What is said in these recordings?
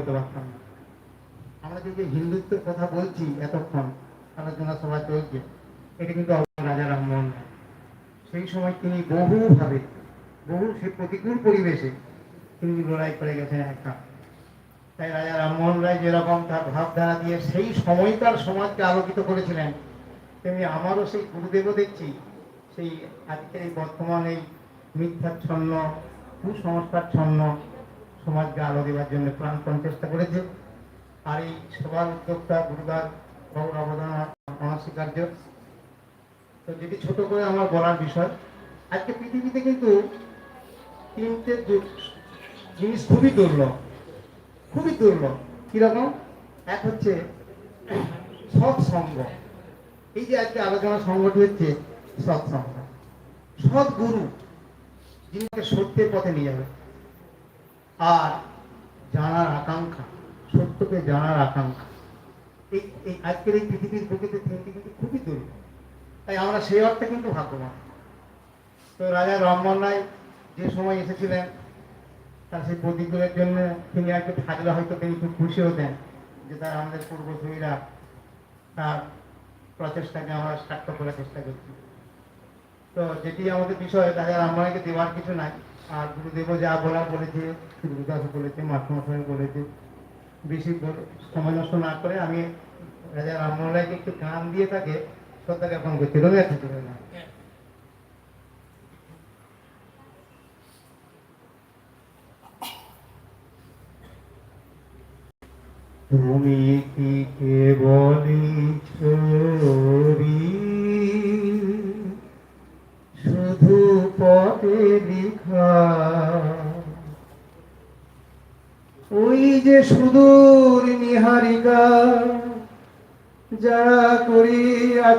বলতে পারতাম না। আমরা যে যে হিন্দুত্বের কথা বলছি এতক্ষণ, আলোচনা সভা চলছে, এটা কিন্তু রাজা রামমোহন সেই সময় তিনি বহুভাবে, বহু সে প্রতিকূল পরিবেশে তিনি লড়াই করে গেছেন একা তাই রাজা রামমোহন রায় যেরকম তার ভাবধারা দিয়ে সেই সময়কার সমাজকে আলোকিত করেছিলেন, তেমনি আমারও সেই গুরুদেবও দেখছি, সেই আজকের এই বর্তমান এই মিথ্যাচ্ছন্ন, কুসংস্কারচ্ছন্ন সমাজকে আলো দেওয়ার জন্য প্রাণপণ চেষ্টা করেছে। আর এই সবার উদ্যোক্তা গুরুদার বাবুর অবদান অনস্বীকার্য। তো যেটি ছোট করে আমার বলার বিষয়, আজকে পৃথিবীতে কিন্তু তিনটে জিনিস খুবই দুর্লভ খুবই দুর্লভ। কীরকম? এক হচ্ছে সৎসঙ্গ এই যে আজকে আলোচনা সংগঠন হচ্ছে সৎসঙ্গ সৎ গুরু যিনিকে সত্যের পথে নিয়ে যাবে আর জানার আকাঙ্ক্ষা, সত্যকে জানার আকাঙ্ক্ষা। এই এই আজকের এই পৃথিবীর প্রকৃতি তিনটি কিন্তু খুবই দুর্লভ তাই আমরা সেই অর্থে কিন্তু ভাগ্যবান। তো রাজা রামমোহন রায় যে সময় এসেছিলেন, তার সেই প্রতিকূলের জন্য তিনি একটু থাকলে হয়তো তিনি খুব খুশি হতেন যে তার আমাদের পূর্বসূরীরা তার প্রচেষ্টাকে আমরা সার্থক করার চেষ্টা করছি। তো যেটি আমাদের বিষয় রাজা রামমোহনকে দেওয়ার কিছু নাই। আর গুরুদেবও যা বলা বলেছে, গুরুদাস বলেছে মাসমশাই বলেছে, বেশি সময় নষ্ট না করে আমি রাজা রামমোহন রায়কে একটু গান দিয়ে তাকে শ্রদ্ধা জ্ঞাপন করছি। ঠাকুরের গান তুমি কি কেবলি ছবি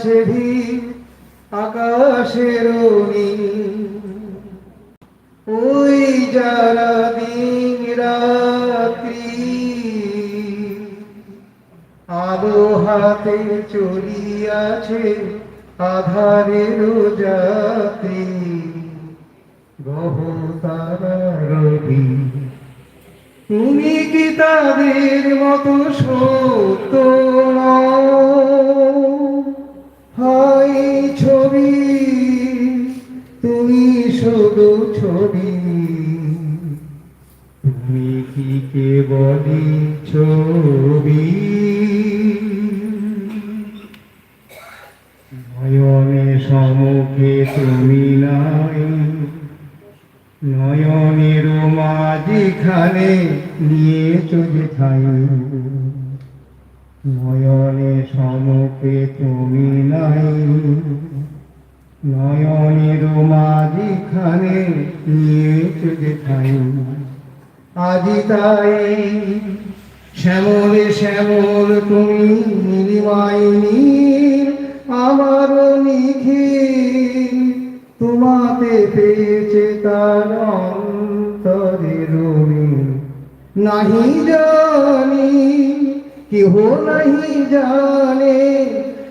আছে ভিড়, আকাশের ওই যারা দিন রাত্রি, আলো হাতে চলিয়াছে আধারের যাত্রী। রবি তুমি কি তাদের মতো সত্য হয় নয়নের মাঝিখানে নিয়েছ যে ঠাই আজি তাই শ্যামলে শ্যামল তুমি নীলিমাই নীল আমার নিখিল তোমাতে পেয়েছে তার অন্তরের নাহি জানি কেহ নাহি জানে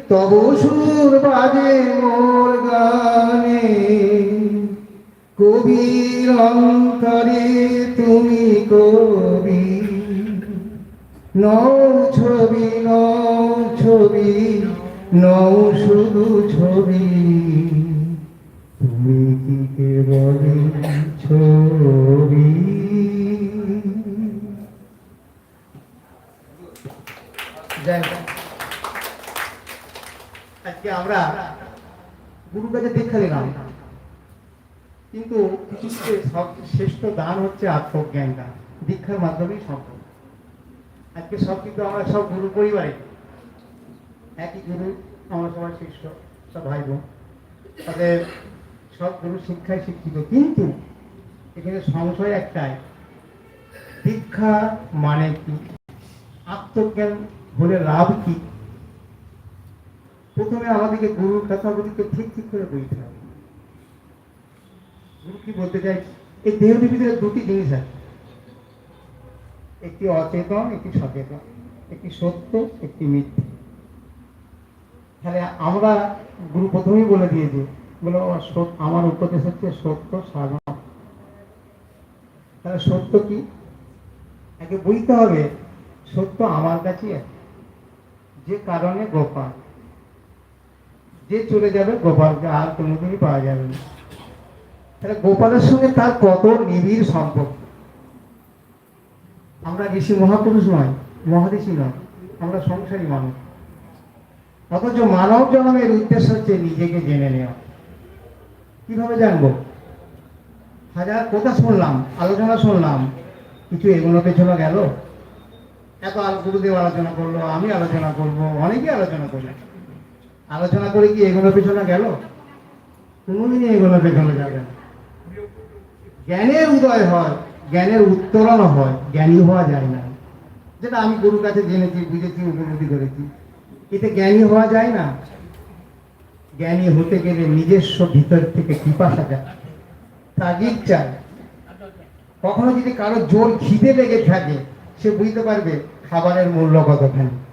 তব সুর বাজে মোর গানে। কবির অন্তরে তুমি কবি। নৌ ছবি নৌ ছবি নৌ শুধু ছবি। তুমি কি কেবল ছবি? জয় আমরা গুরুর কাছে দীক্ষা নিলাম। কিন্তু শ্রেষ্ঠ দান হচ্ছে আত্মজ্ঞান দান দীক্ষার মাধ্যমেই সম্ভব। আজকে সব কিন্তু আমরা সব গুরু পরিবারে। একই গুরু, আমরা সবার শিষ্য সব ভাই বোন। তাদের সব গুরু শিক্ষায় শিক্ষিত। কিন্তু এখানে সংশয় একটাই। দীক্ষা মানে কি? আত্মজ্ঞান হলে লাভ কি? প্রথমে আমাদেরকে গুরুর কথাগুলিকে ঠিক ঠিক করে বলতে হবে। গুরু কি বলতে চাই এই দেহটির ভিতরে দুটি জিনিস আছে। একটি অচেতন, একটি সচেতন। একটি সত্য, একটি মিথ্যে। তাহলে আমরা গুরু প্রথমেই বলে দিয়েছে, বলে, আমার উপদেশ হচ্ছে সত্য, সাধন। তাহলে সত্য কি? একে বুঝতে হবে, সত্য আমার কাছে আছে। যে কারণে গোপাল। যে চলে যাবে, গোপালকে আর কোনোদিনই পাওয়া যাবে না। তাহলে গোপালের সঙ্গে তার কত নিবিড় সম্পর্ক? আমরা ঋষি মহাপুরুষ নয় মহাদেশী নয়, আমরা সংসারী মানুষ। অথচ মানব জন্মের উদ্দেশ্য হচ্ছে নিজেকে জেনে নেওয়া। কীভাবে জানব? হাজার কথা শুনলাম, আলোচনা শুনলাম কিছু এগুলো পেছনে গেল? এত গুরুদেব আলোচনা করল, আমি আলোচনা করব, অনেকেই আলোচনা করল আলোচনা করে কি এগুলো পেছনে গেল? কোনোদিনই এগুলো পেছনে যাবে না। জ্ঞানের উদয় হয়, জ্ঞানের উত্তরণ হয়, জ্ঞানী হওয়া যায় না। যেটা আমি গুরুর কাছে জেনেছি, বুঝেছি, উপলব্ধি করেছি। এতে জ্ঞানী হওয়া যায় না। জ্ঞানী হতে গেলে নিজস্ব ভিতর থেকে পিপাসা যায়। তাগিদ চায় কখনো যদি কারও জোর খিদে লেগে থাকে, সে বুঝতে পারবে খাবারের মূল্য কতখানি।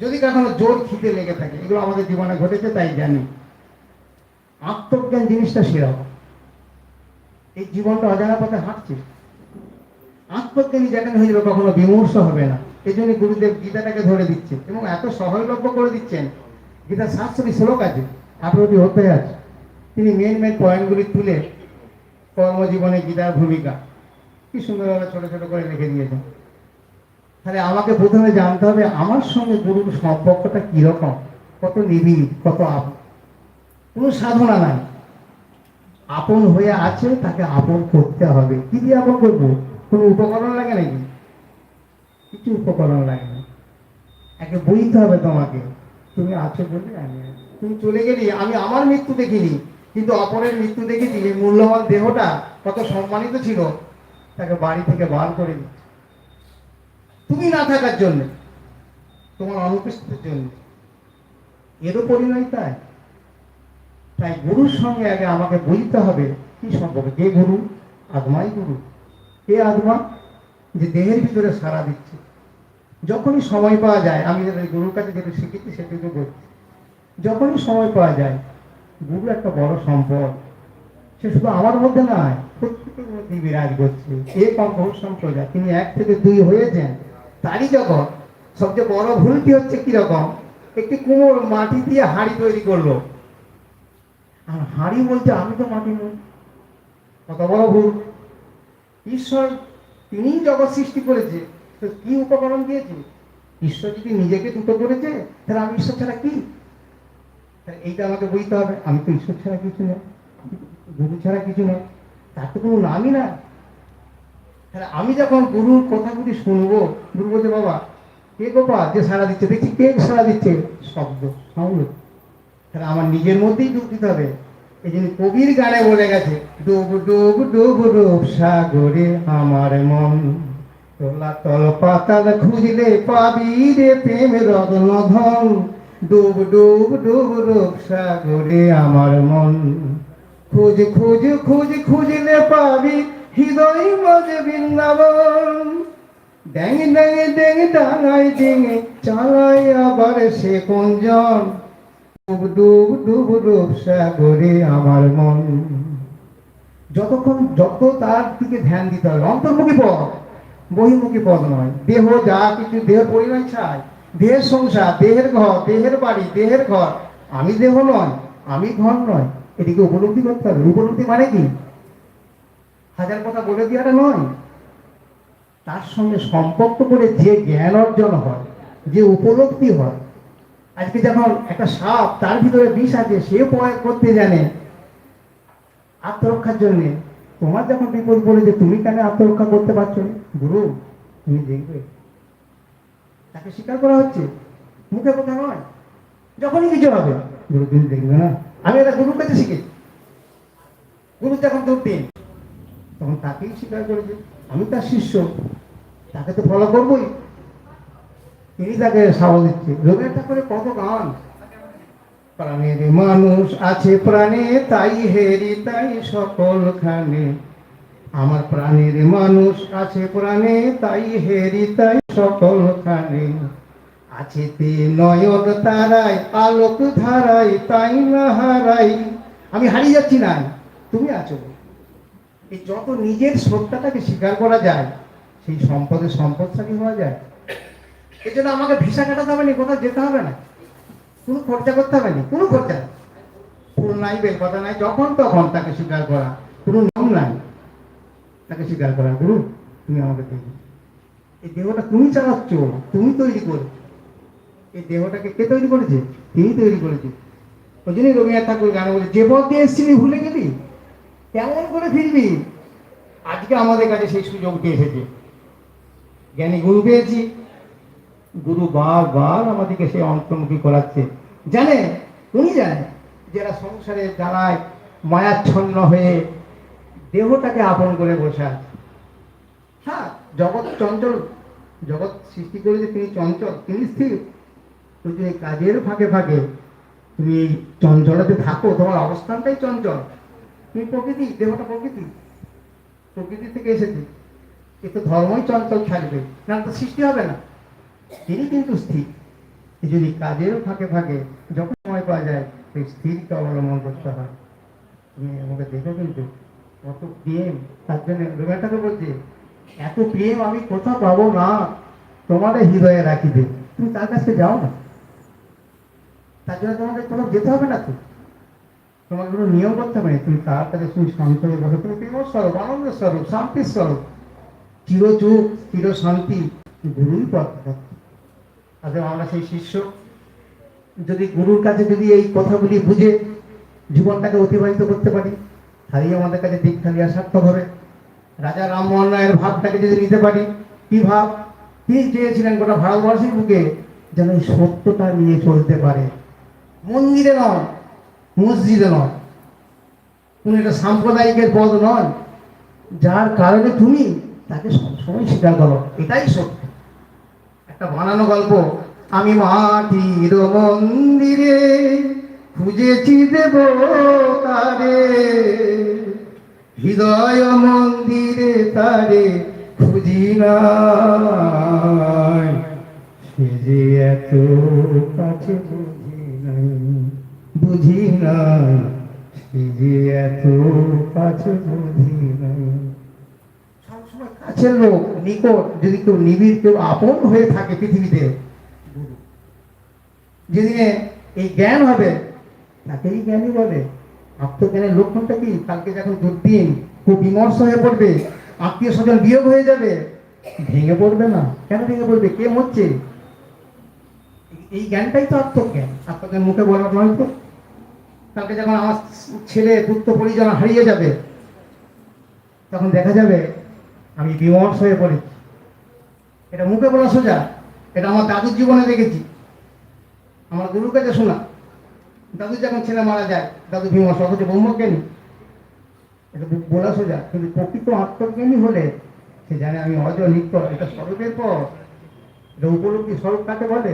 যদি কখনো জোর খিদে লেগে থাকে, এগুলো আমাদের জীবনে ঘটেছে, তাই জানি। আত্মজ্ঞান জিনিসটা সেরকম। এই জীবনটা অজানা পথে হাঁটছে। আত্মজ্ঞানী যেখানে হয়ে যাবে কখনো বিমর্ষ হবে না। এই জন্য গুরুদেব গীতাটাকে ধরে দিচ্ছে এবং এত সহজলভ্য করে দিচ্ছেন। গীতা সাতশোটি শ্লোক আছে, আঠারোটি হতে আছে। তিনি মেন মেন পয়েন্টগুলি তুলে কর্মজীবনে গীতার ভূমিকা। কি সুন্দরভাবে ছোট ছোট করে লিখে দিয়েছেন। তাহলে আমাকে প্রথমে জানতে হবে, আমার সঙ্গে গুরুর সম্পর্কটা কীরকম? কত নিবিড়, কত আপন? কোনো সাধনা নাই। আপন হয়ে আছে, তাকে আপন করতে হবে। কি দিয়ে আপন করব? কোনো উপকরণ লাগে নাকি? কিছু উপকরণ লাগে না। একে বুঝতে হবে তোমাকে। তুমি আছো বলে আমি তুমি চলে গেলি, আমি আমার মৃত্যু দেখিনি, কিন্তু অপরের মৃত্যু দেখেছি। এই মূল্যবান দেহটা কত সম্মানিত ছিল। তাকে বাড়ি থেকে বার করে দিচ্ছে। তুমি না থাকার জন্য, তোমার অনুপস্থিতির জন্য। এরও পরিণয় তাই। তাই গুরুর সঙ্গে আগে আমাকে বুঝতে হবে, কি সম্পর্ক? কে গুরু? আত্মাই গুরু। কে আত্মা যে দেহের ভিতরে সারা দিচ্ছে। যখনই সময় পাওয়া যায়, আমি গুরুর কাছে যেটা শিখেছি সেটুকু করছি যখনই সময় পাওয়া যায়, গুরু একটা বড় সম্পদ। সে শুধু আমার মধ্যে নয়, প্রত্যেকের মধ্যেই বিরাজ করছে। এ কম বহু সম্প্রদায়। তিনি এক থেকে দুই হয়েছেন। তারই যখন সবচেয়ে বড় ভুলটি হচ্ছে কীরকম একটি কুমোর মাটি দিয়ে হাড়ি তৈরি করল। আর হাড়ি বলছে আমি তো মাটি নই। কত বড় ভুল। ঈশ্বর তিনি জগৎ সৃষ্টি করেছে, তো কি উপকরণ দিয়েছে? ঈশ্বর যদি নিজেকে দুটো করেছে, তাহলে আমি ঈশ্বর ছাড়া কি? তাহলে এইটা আমাকে বুঝতে হবে, আমি তো ঈশ্বর ছাড়া কিছু নয় গুরু ছাড়া কিছু নয় তার তো কোনো নামই না তাহলে আমি যখন গুরুর কথাগুলি শুনব গুরু বলছে বাবা, কে গোপা যে সারা দিচ্ছে? দেখছি কে সারা দিচ্ছে? শব্দ। তাহলে আমার নিজের মধ্যেই ডুব দিতে হবে। এই জন্য কবির গানে বলে গেছে, ডুব ডুব ডুব রূপ সাগরে আমার মন। তোলা তল পাতাল খুঁজলে পাবি রে প্রেম রত্ন ধন। ডুব ডুব ডুব রূপ সাগরে আমার মন। খুঁজ খুঁজ খুঁজ, খুঁজলে পাবি হৃদয় মাঝে বৃন্দাবন। ড্যাং ড্যাং ড্যাং ডাঙাই ডিঙে চালাই আবার সে কুঞ্জন। ডুব ডুব ডুব ডুব সাগরে আমার মন। যতক্ষণ যত তার দিকে ধ্যান দিতে হবে, অন্তর্মুখী পথ, বহির্মুখী পথ নয়। দেহ যা কিছু দেহ পরিণয় চায় দেহের সংসার, দেহের ঘর, দেহের বাড়ি, দেহের ঘর। আমি দেহ নয়, আমি ঘর নয়। এটিকে উপলব্ধি করতে হবে। উপলব্ধি মানে কি? হাজার কথা বলে দেওয়াটা নয়। তার সঙ্গে সম্পর্ক করে যে জ্ঞান অর্জন হয়, যে উপলব্ধি হয়, আজকে যখন একটা সাপ তার ভিতরে বিষ আছে সে প্রয়োগ করতে জানে। আত্মরক্ষার জন্য। তোমার যখন বিপদ বলে যে তুমি কেন আত্মরক্ষা করতে পারছ না? গুরু, তুমি দেখবে। তাকে স্বীকার করা হচ্ছে। মুখে কথা নয়। যখনই কিছু হবে, গুরু তুমি দেখবে না। আমি এটা গুরুর কাছে শিখেছি। গুরু যখন দৌড়তেন তখন তাকেই স্বীকার করেছে আমি তার শিষ্য, তাকে তো ফলো করবোই। তিনি তাকে সাবল দিচ্ছে। রবীন্দ্র ঠাকুরের কত গান। প্রাণের মানুষ আছে প্রাণে, তাই হেরি, তাই সকলখানে। আমার প্রাণের মানুষ আছে প্রাণে, তাই হেরি, তাই সকলখানে। আছে তে নয়ন তারাই আলোক ধারাই তাই না হারাই আমি হারিয়ে যাচ্ছি না। তুমি আছো। এই যত নিজের সত্তাটাকে স্বীকার করা যায়, সেই সম্পদের সম্পদশালী হওয়া যায়। এই জন্য আমাকে ভিসা কাটাতে হবে না, কোথাও যেতে হবে না। কোনো খরচা করতে হবে না, কোনো খরচা। ফুল নাই কথা নাই, যখন তখন তাকে স্বীকার করা। কোনো নিয়ম নাই। তাকে স্বীকার করা, গুরু, তুমি আমাকে দেখো। এই দেহটা তুমি চালাচ্ছ তুমি তৈরি করো এই দেহটাকে কে তৈরি করেছে? তিনি তৈরি করেছে। ওই জন্যই রবীন্দ্রনাথ ঠাকুর গান বলে, যে পথে এসেছিলি, ভুলে গেলি? কেমন করে ফিরবি। আজকে আমাদের কাছে সেই সুযোগটি এসেছে। জ্ঞানী গুরু পেয়েছি। গুরু বারবার আমাদেরকে সেই অন্তর্মুখী করাচ্ছে। জানে উনি জানে যারা সংসারে দাঁড়ায় মায়াচ্ছন্ন হয়ে দেহটাকে আপন করে বসে আছে। হ্যাঁ জগৎ চঞ্চল, জগৎ সৃষ্টি করেছে তিনি চঞ্চল, তিনি স্থির। তুমি কাজের ফাঁকে ফাঁকে তুমি চঞ্চলাতে থাকো, তোমার অবস্থানটাই চঞ্চল। তুমি প্রকৃতি, দেহটা প্রকৃতি। প্রকৃতি থেকে এসেছে। এ তো ধর্মই চঞ্চল থাকবে না তো সৃষ্টি হবে না। তিনি কিন্তু স্থির। যদি কাজের ফাঁকে ফাঁকে যখন সময় পাওয়া যায়, সেই স্থিরকে অবলম্বন করতে হয়। তুমি আমাকে দেখো কিন্তু, কত প্রেম। তার জন্য রবীন্দ্রনাথ বলছে, এত প্রেম আমি কোথাও পাবো না? তোমাদের হৃদয়ে রাখিবে। তুমি তার কাছে যাও না। তার জন্য তোমাদের কোথাও যেতে হবে না তো? তোমার কোনো নিয়ম করতে না তুমি কাছে তুমি শান্ত হয়ে বসো, তুমি প্রেম স্বরূপ, আনন্দ স্বরূপ শান্তির স্বরূপ, চিরযুগ চির শান্তি গুরুই পথ। আজকে আমরা সেই শিষ্য, যদি গুরুর কাছে যদি এই কথাগুলি বুঝে জীবনটাকে অতিবাহিত করতে পারি, তাহলেই আমাদের কাছে দীক্ষা নেওয়া সার্থক হবে। রাজা রামমোহন রায়ের ভাবটাকে যদি নিতে পারি, কি ভাব? তিনি চেয়েছিলেন গোটা ভারতবর্ষের বুকে? যেন এই সত্যটা নিয়ে চলতে পারে। মন্দিরে নয় মসজিদে নয়। কোন একটা সাম্প্রদায়িকের পদ নয়। যার কারণে তুমি তাকে সবসময় স্বীকার করো। এটাই সত্য। একটা বানানো গল্প। আমি মাটির মন্দিরে খুঁজেছি দেব তারে হৃদয় মন্দিরে তারে খুঁজি নাই। সে যে এত কাছে বুঝি নাই। বুঝি লোক, নিকট, যদি কেউ নিবিড়, কেউ আপন হয়ে থাকে পৃথিবীতে যেদিনে এই জ্ঞান হবে বলে। আত্মজ্ঞানের লক্ষণটা কি? কালকে যখন দুর্দিন খুব বিমর্ষ হয়ে পড়বে, আত্মীয় স্বজন বিয়োগ হয়ে যাবে, ভেঙে পড়বে না? কেন ভেঙে পড়বে? কে মরছে এই জ্ঞানটাই তো আত্মজ্ঞান। আত্মজ্ঞান মুখে বলার নয় তো। কালকে যখন আমার ছেলে পুত্র পরিজন হারিয়ে যাবে, তখন দেখা যাবে আমি বিমর্ষ হয়ে পড়ি এটা মুখে বলা সোজা, এটা আমার দাদুর জীবনে দেখেছি। আমার গুরুর কাছে শোনা, দাদু যখন ছেলে মারা যায়, দাদু বিমর্ষ, অথচ ব্রহ্মজ্ঞানী এটা বলা সোজা, কিন্তু প্রকৃত আত্মজ্ঞানী হলে সে জানে আমি অজ নিত্য, এটা স্বরূপের পর, এটা উপলব্ধি স্বরূপ কাকে বলে?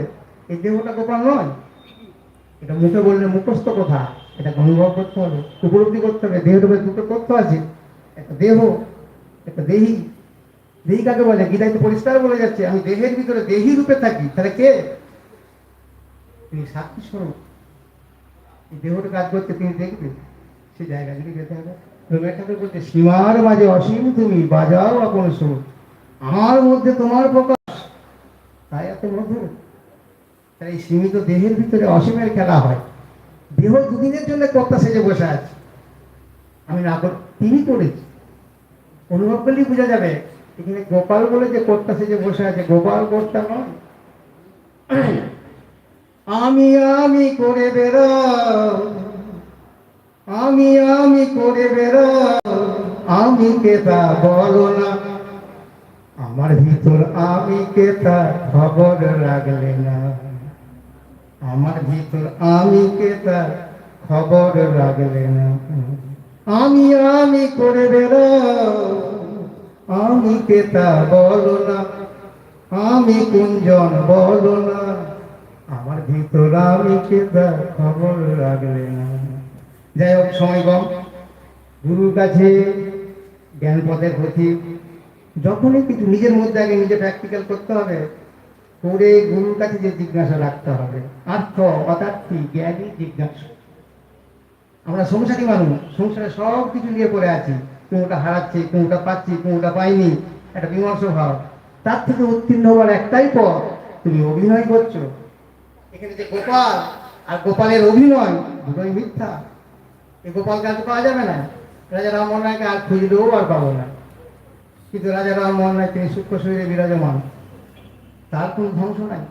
এই দেহটা গোপাল নয়। এটা মুখে বললে মুখস্থ কথা। এটা অনুভব করতে হবে, উপলব্ধি করতে হবে দেহের উপরে দুটো তথ্য আছে। একটা দেহ, একটা দেহি। দেহি কাকে বলে? গীতায় তো পরিষ্কার বলে যাচ্ছে, আমি দেহের ভিতরে দেহি রূপে থাকি, তাহলে কে? তিনি সাক্ষী স্বরূপ। এই দেহটা কাজ করতে তিনি দেখবে সে জায়গা থেকে যেতে হবে। বলছে, সীমার মাঝে অসীম তুমি, বাজাও আপন সুর আমার মধ্যে তোমার প্রকাশ। তাই এত মধুর। তাই সীমিত দেহের ভিতরে অসীমের খেলা হয়। দেহ দুদিনের জন্য কর্তা সেজে বসে আছে। আমি না তিনি করেছি। অনুভব করলেই বোঝা যাবে, এখানে গোপাল বলে যে কর্তা সেজে বসে আছে। গোপাল কর্তা নয়। আমি আমি করে বেরো। আমি আমি করে বেরো। আমি কে তা বলো না। আমার ভিতর আমি কে তা খবর রাখলে না। আমার ভিতর আমি কে তা খবর রাখলে না? আমি আমি করে বেরো আমি কে তা বলো না? আমি কুঞ্জন বলো না? আমার ভিতর আমি কে তা খবর রাখলে না? যাই হোক, সময় কম। গুরুর কাছে জ্ঞান পথের প্রতি যখনই কিছু নিজের মধ্যে আগে নিজে প্র্যাকটিক্যাল করতে হবে করে গুরুর কাছে যে জিজ্ঞাসা রাখতে হবে, আর্থ অতার্থী জ্ঞানী, জিজ্ঞাসা। আমরা সংসারী মানুষ, সংসারে সব কিছু নিয়ে পড়ে আছি। কোনটা হারাচ্ছি, কোনটা পাচ্ছি, কোনটা পাইনি, একটা বিমর্ষ ভাব। তার থেকে উত্তীর্ণ হওয়ার একটাই পথ, তুমি অভিনয় করছ। এখানে যে গোপাল আর গোপালের অভিনয়, দুটোই মিথ্যা। এই গোপালকে আর পাওয়া যাবে না। রাজা রামমোহন রায়কে আর খুঁজলেও আর পাবো না। কিন্তু রাজা রামমোহন রায় তিনি সূক্ষ্ম শরীরে বিরাজমান। তার কোনো ধ্বংস নাই।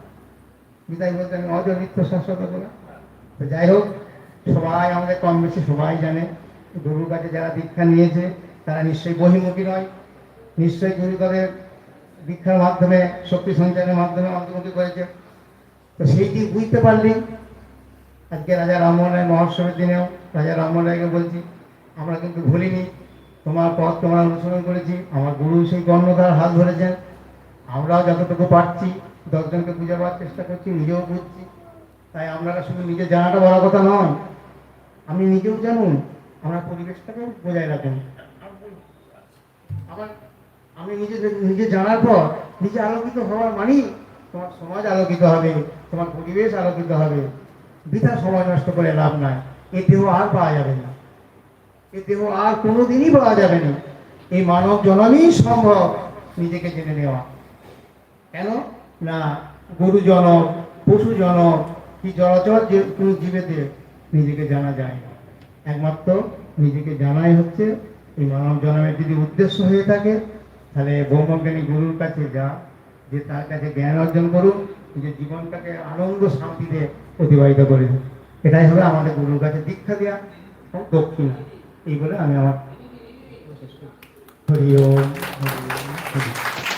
বিদায় বলতে আমি অজ নিত্য শাশ্বত বলে। তো যাই হোক, সবাই আমাদের কম বেশি সবাই জানে, গুরুর কাছে যারা দীক্ষা নিয়েছে, তারা নিশ্চয়ই বহিমুখী নয়। নিশ্চয়ই গুরু তাদের দীক্ষার মাধ্যমে, শক্তি সঞ্চারের মাধ্যমে অন্তর্মুখী করেছে। তো সেইটি বুঝতে পারলি আজকে রাজা রামমোহন রায় মহোৎসবের দিনেও, রাজা রামমোহন রায়কে বলছি, আমরা কিন্তু ভুলিনি। তোমার পথ তোমার অনুসরণ করেছি। আমার গুরু সেই কর্ণধার হাত ধরেছেন। আমরাও যতটুকু পারছি, দশজনকে বুঝে পাওয়ার চেষ্টা করছি, নিজেও বুঝছি তাই আপনারা শুধু নিজে জানাটা বড় কথা নয় আমি নিজেও জানুন আমরা পরিবেশটাকে বজায় রাখুন। আমার আমি নিজে নিজে জানার পর নিজে আলোকিত হওয়ার মানেই তোমার সমাজ আলোকিত হবে, তোমার পরিবেশ আলোকিত হবে। বৃথা সময় নষ্ট করে লাভ নাই, এ দেহ আর পাওয়া যাবে না। এ দেহ আর কোনোদিনই পাওয়া যাবে না। এই মানব জনমই সম্ভব নিজেকে জেনে নেওয়া। কেন? না গরু জনক পশু জনক কি জলচর যে কোনো জীবেদের নিজেকে জানা যায় না। একমাত্র নিজেকে জানাই হচ্ছে এই মানব জন্মের যদি উদ্দেশ্য হয়ে থাকে তাহলে ব্রহ্মজ্ঞানী গুরুর কাছে যা যে তার কাছে জ্ঞান অর্জন করুক নিজের জীবনটাকে আনন্দ শান্তিতে অতিবাহিত করে এটাই হবে আমাদের গুরুর কাছে দীক্ষা দেওয়া ও দক্ষিণা। এই বলে আমি আমার হরি ওম, হরি ওম।